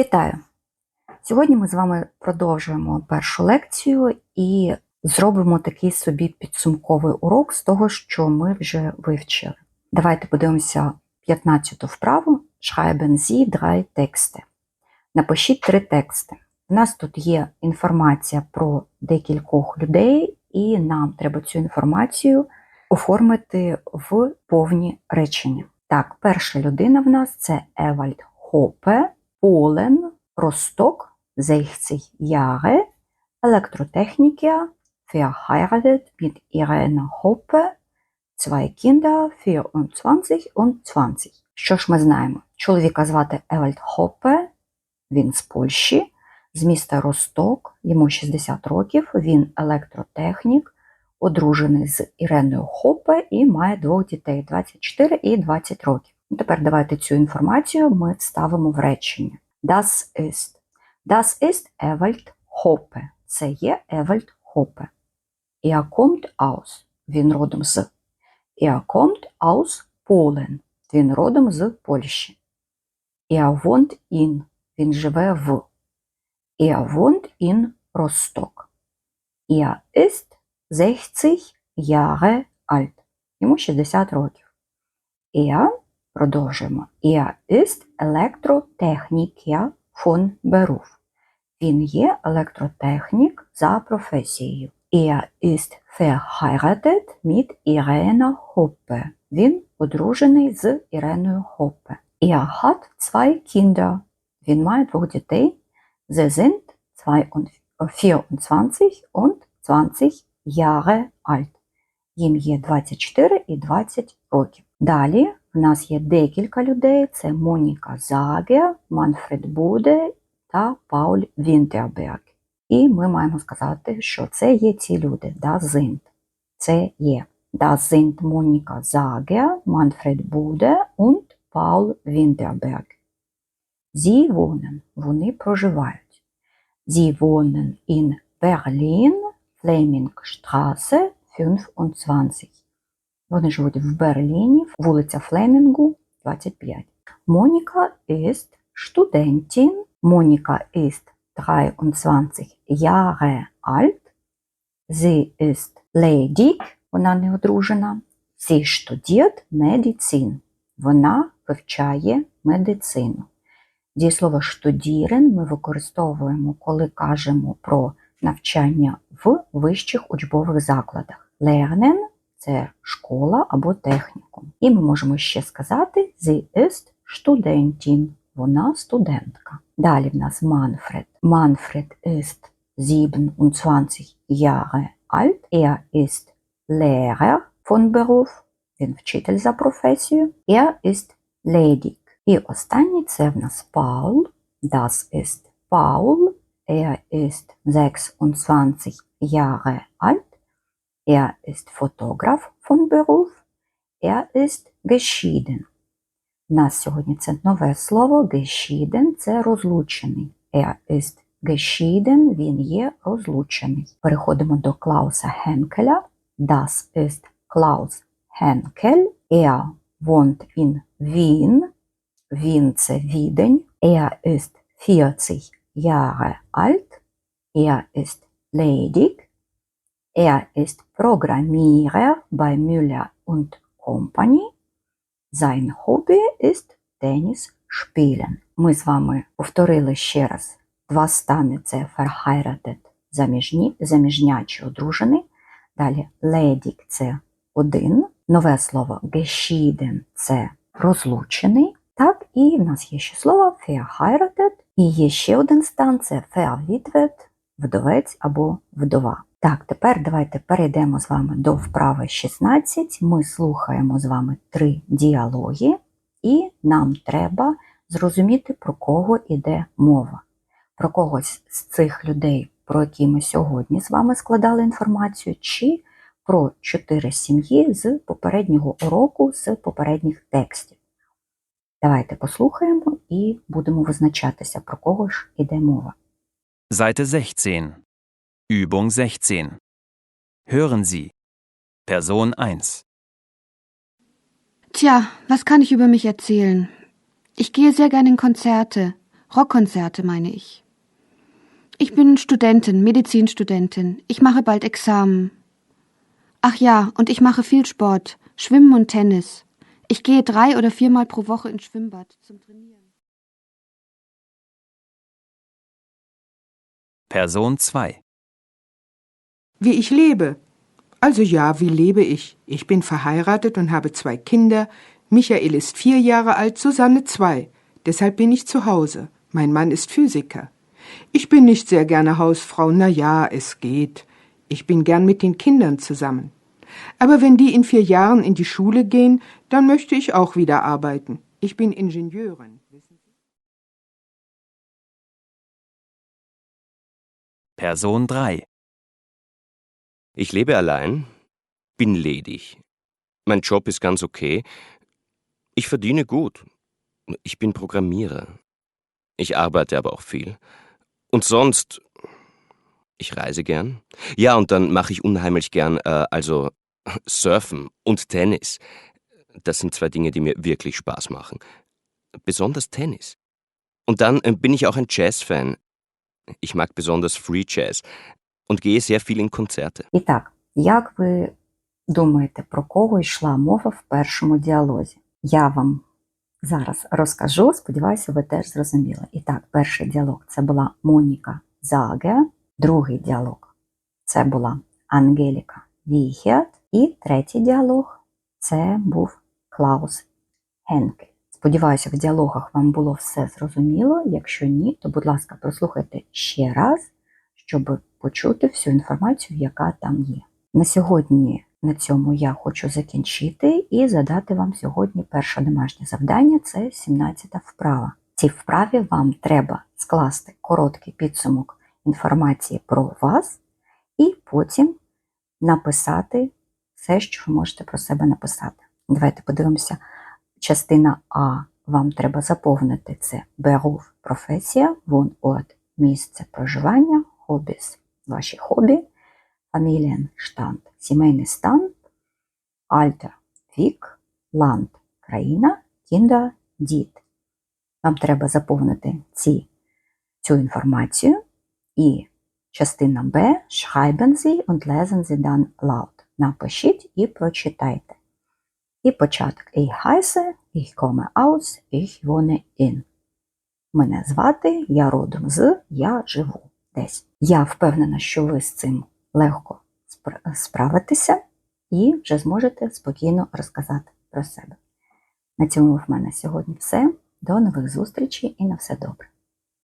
Вітаю! Сьогодні ми з вами продовжуємо першу лекцію і зробимо такий собі підсумковий урок з того, що ми вже вивчили. Давайте подивимося 15-ту вправу Schreiben Sie drei Texte. Напишіть три тексти. У нас тут є інформація про декількох людей, і нам треба цю інформацію оформити в повні речення. Так, перша людина в нас це Евальд Хопе, Полен, Росток, 60 Jahre, Elektrotechniker, verheiratet mit Irene Hoppe, zwei Kinder, 24 und 20. Що ж ми знаємо? Чоловіка звати Евальд Хопе, він з Польщі, з міста Росток, йому 60 років, він електротехнік, одружений з Іреною Хопе і має двох дітей 24 і 20 років. Тепер давайте цю інформацію ми вставимо в речення. Das ist. Das ist Ewald Hoppe. Це є Евальд Хопе. Er kommt aus. Він родом з. Er kommt aus Polen. Він родом з Польщі. Er wohnt in. Він живе в. Er wohnt in Rostock. Er ist 60 Jahre alt. Йому 60 років. Er, продовжуємо, er ist Elektrotechniker von Beruf. Він є електротехнік за професією. Er ist verheiratet mit Irene Hoppe. Він одружений з Іреною Хоппе. Er hat zwei Kinder. Він має двох дітей. Sie sind 24 und 20 Jahre alt. Їм є 24 і 20 років. Далі в нас є декілька людей: це Моніка Загер, Манфред Буде та Пауль Вінтерберг. І ми маємо сказати, що це є ці люди, das sind. Це є. Das sind Monika Zager, Manfred Bude und Paul Winterberg. Sie wohnen, вони проживають. Sie wohnen in Berlin, Flemingstraße 25. Вони живуть в Берліні, вулиця Флемінгу, 25. Моніка ist Studentin. Моніка ist 23 Jahre alt. Sie ist ledig, вона не одружена. Sie studiert Medizin. Вона вивчає медицину. Дієслово штудірен ми використовуємо, коли кажемо про навчання в вищих учбових закладах. Lernen – це школа або технікум. І ми можемо ще сказати Sie ist Studentin. Вона студентка. Далі в нас Манфред. Манфред ist 27 Jahre alt. Er ist Lehrer von Beruf. Він вчитель за професією. Er ist ledig. І останній це в нас Paul. Das ist Paul. Er ist 26 Jahre alt. Er ist Fotograf von Beruf. Er ist geschieden. У сьогодні це нове слово geschieden – це розлучений. Er ist geschieden – він є розлучений. Переходимо до Клауса Хенкеля. Das ist Klaus Henkel. Er wohnt in Wien. Він – це Відень. Er ist 40 Jahre alt. Er ist ledig. Er ist Programmierer bei Müller und Company. Sein Hobby ist Tennis spielen. Ми з вами повторили ще раз два стани це verheiratet – заміжні, заміжня чи одружений. Далі ledig – це один. Нове слово geschieden – це розлучений. Так, і в нас є ще слово verheiratet. І є ще один стан це verwitwet – вдовець або вдова. Так, тепер давайте перейдемо з вами до вправи 16. Ми слухаємо з вами три діалоги, і нам треба зрозуміти, про кого йде мова. Про когось з цих людей, про які ми сьогодні з вами складали інформацію, чи про чотири сім'ї з попереднього уроку, з попередніх текстів. Давайте послухаємо і будемо визначатися, про кого ж йде мова. Seite 16. Übung 16. Hören Sie. Person 1. Tja, was kann ich über mich erzählen? Ich gehe sehr gern in Konzerte. Rockkonzerte meine ich. Ich bin Studentin, Medizinstudentin. Ich mache bald Examen. Ach ja, und ich mache viel Sport, Schwimmen und Tennis. Ich gehe drei oder viermal pro Woche ins Schwimmbad zum Trainieren. Person 2. Wie ich lebe. Also ja, wie lebe ich? Ich bin verheiratet und habe zwei Kinder. Michael ist vier Jahre alt, Susanne zwei. Deshalb bin ich zu Hause. Mein Mann ist Physiker. Ich bin nicht sehr gerne Hausfrau. Na ja, es geht. Ich bin gern mit den Kindern zusammen. Aber wenn die in vier Jahren in die Schule gehen, dann möchte ich auch wieder arbeiten. Ich bin Ingenieurin. Person 3. Ich lebe allein, bin ledig. Mein Job ist ganz okay. Ich verdiene gut. Ich bin Programmierer. Ich arbeite aber auch viel. Und sonst. Ich reise gern. Ja, und dann mache ich unheimlich gern, äh, also Surfen und Tennis. Das sind zwei Dinge, die mir wirklich Spaß machen. Besonders Tennis. Und dann äh, bin ich auch ein Jazz-Fan. Ich mag besonders Free Jazz und gehe sehr viel in Konzerte. І так, як ви думаєте, про кого йшла мова в першому діалозі? Я вам зараз розкажу, сподіваюся, ви теж зрозуміли. І так, перший діалог це була Моніка Заге, другий діалог це була Ангеліка Віхет, і третій діалог це був Клаус Генкель. Сподіваюся, в діалогах вам було все зрозуміло. Якщо ні, то, будь ласка, прослухайте ще раз, щоб почути всю інформацію, яка там є. На сьогодні на цьому я хочу закінчити і задати вам сьогодні перше домашнє завдання це 17-та вправа. В цій вправі вам треба скласти короткий підсумок інформації про вас і потім написати все, що ви можете про себе написати. Давайте подивимося. Частина А вам треба заповнити це Beruf, професія, Wohnort, місце проживання, хобіс, ваші хобі, Familienstand, сімейний стан, Alter, вік, Land, країна, Kinder, діт. Вам треба заповнити ці, цю інформацію і частина Б Schreiben Sie und lesen Sie dann laut. Напишіть і прочитайте. І початок Ich heiße, ich komme aus, ich wohne in. Мене звати, я родом з, я живу десь. Я впевнена, що ви з цим легко спра- справитеся і вже зможете спокійно розказати про себе. На цьому в мене сьогодні все. До нових зустрічей і на все добре.